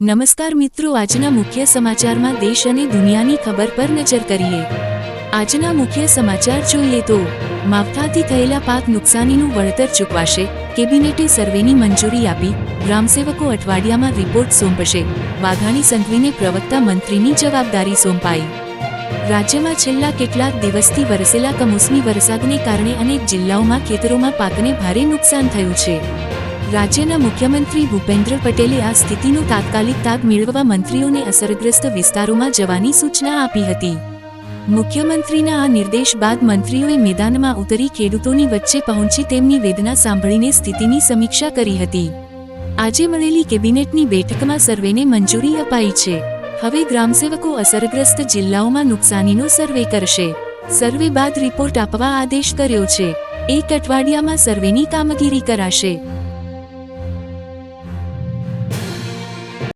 નમસ્કાર મિત્રો, આજના મુખ્ય સમાચારમાં દેશ અને દુનિયાની ખબર પર નજર કરીએ. આજના મુખ્ય સમાચાર જોઈએ તો, માવઠાથી થયેલા પાક નુકસાનીનું વળતર ચૂકવાશે, કેબિનેટે સર્વેની મંજૂરી આપી, ગ્રામસેવકો અઠવાડિયામાં રિપોર્ટ સોંપશે, વાઘાણી સંઘવીને પ્રવક્તા મંત્રીની જવાબદારી સોંપાઈ. રાજ્યમાં છેલ્લા કેટલાક દિવસથી વરસેલા કમોસમી વરસાદને કારણે અનેક જિલ્લાઓમાં ખેતરોમાં પાકને ભારે નુકસાન થયું છે. રાજ્યના મુખ્યમંત્રી ભૂપેન્દ્ર પટેલે આ સ્થિતિનો તાત્કાલિક તાગ મેળવવા મંત્રીઓને અસરગ્રસ્ત વિસ્તારોમાં જવાની સૂચના આપી હતી. મુખ્યમંત્રીના આ નિર્દેશ બાદ મંત્રીઓએ મેદાનમાં ઉતરી ખેડૂતોની વચ્ચે પહોંચી તેમની વેદના સાંભળીને સ્થિતિની સમીક્ષા કરી હતી. આજે મળેલી કેબિનેટની બેઠકમાં સર્વેને મંજૂરી અપાઈ છે. હવે ગ્રામસેવકો અસરગ્રસ્ત જિલ્લાઓમાં નુકસાનીનો સર્વે કરશે. સર્વે બાદ રિપોર્ટ આપવા આદેશ કર્યો છે. એક અઠવાડિયામાં સર્વેની કામગીરી કરાશે.